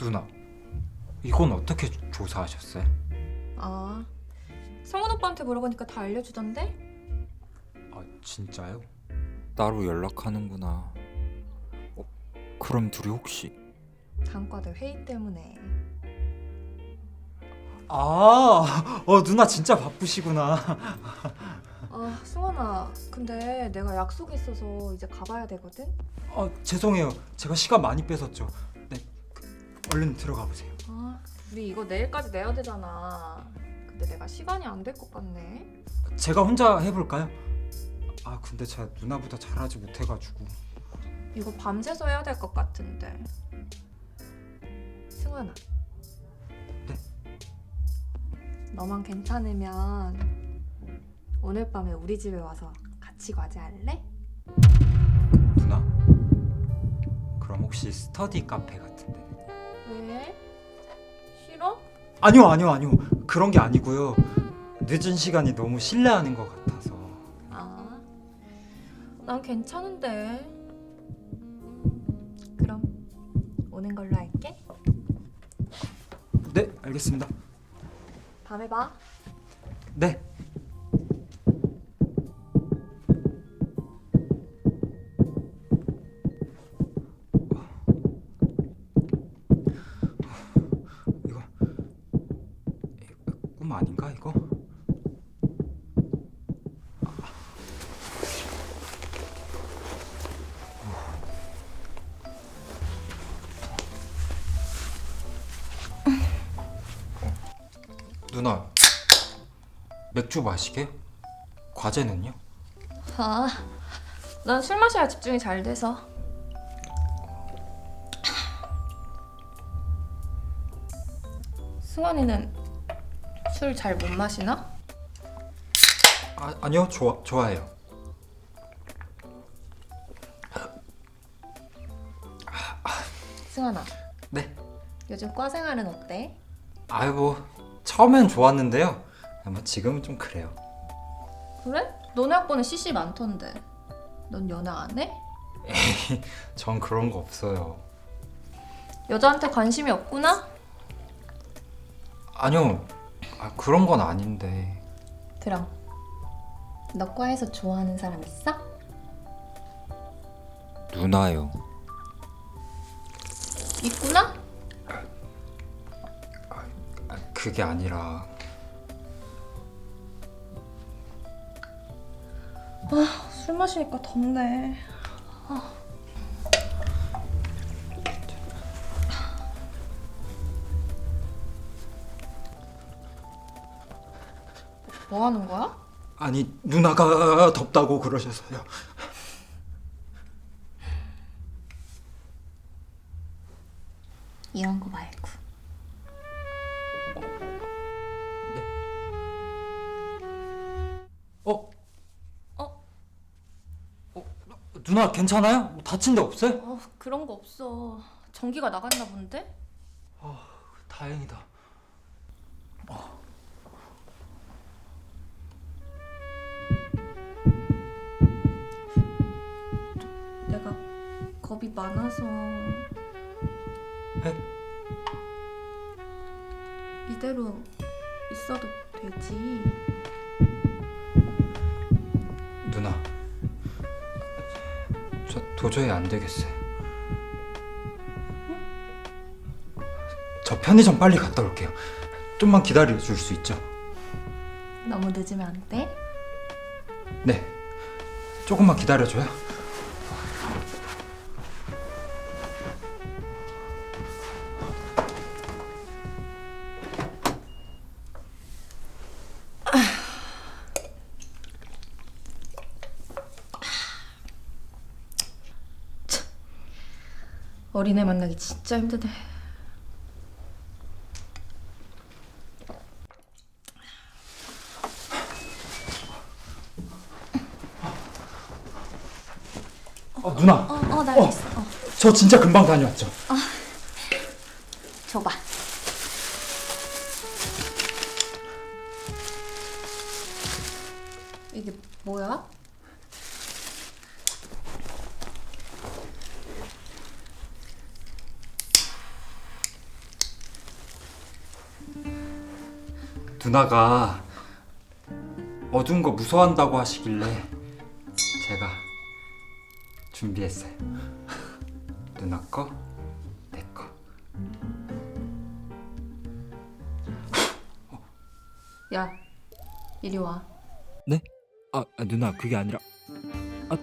누나, 이건 어떻게 조- 조사하셨어요? 아, 성훈 오빠한테 물어보니까 다 알려주던데? 아 진짜요? 따로 연락하는구나. 어, 그럼 둘이 혹시 다음과대 회의 때문에. 아, 어 누나 진짜 바쁘시구나. 아, 승원아, 근데 내가 약속이 있어서 이제 가봐야 되거든? 아 죄송해요. 제가 시간 많이 뺏었죠. 얼른 들어가 보세요. 아, 우리 이거 내일까지 내야 되잖아. 근데 내가 시간이 안 될 것 같네. 제가 혼자 해볼까요? 아 근데 제가 누나보다 잘하지 못해가지고. 이거 밤새서 해야 될 것 같은데. 승환아. 네? 너만 괜찮으면 오늘 밤에 우리 집에 와서 같이 과제할래? 누나, 그럼 혹시 스터디 카페 같은데? 왜? 싫어? 아니요, 아니요, 아니요. 그런 게 아니고요. 늦은 시간이 너무 신뢰하는 것 같아서. 아, 난 괜찮은데. 그럼 오는 걸로 할게. 네, 알겠습니다. 밤에 봐. 네. 꿈 아닌가 이거? 누나 맥주 마시게? 과제는요? 아, 난 술 마셔야 집중이 잘 돼서. 승환이는 술 잘 못 마시나? 아, 아니요 좋아 좋아해요. 승환아, 네. 요즘 과 생활은 어때? 아이고 처음엔 좋았는데요. 뭐 지금은 좀 그래요. 그래? 너네 학번에 CC 많던데. 넌 연애 안 해? 전 그런 거 없어요. 여자한테 관심이 없구나? 아니요 아, 그런 건 아닌데. 그럼 너 과에서 좋아하는 사람 있어? 누나요. 있구나? 아, 그게 아니라 술 마시니까 덥네. 뭐 하는 거야? 아니 누나가 덥다고 그러셔서요. 이런 거 말고. 어? 어? 어? 누나 괜찮아요? 뭐 다친 데 없어요? 어, 그런 거 없어. 전기가 나갔나 본데? 다행이다. 겁이 많아서 네? 이대로 있어도 되지. 누나 저 도저히 안 되겠어요. 저 편의점 빨리 갔다 올게요. 좀만 기다려 줄 수 있죠? 너무 늦으면 안 돼? 네. 조금만 기다려줘요. 어린애 만나기 진짜 힘드네. 어, 누나, 어, 어, 나 어. 있어. 어, 저 진짜 금방 다녀왔죠? 줘봐. 이게 뭐야? 누나가 어두운 거 무서워한다고 하시길래 제가 준비했어요. 누나 거, 내 거. 야, 이리 와. 아, 아, 누나 그게 아니라 아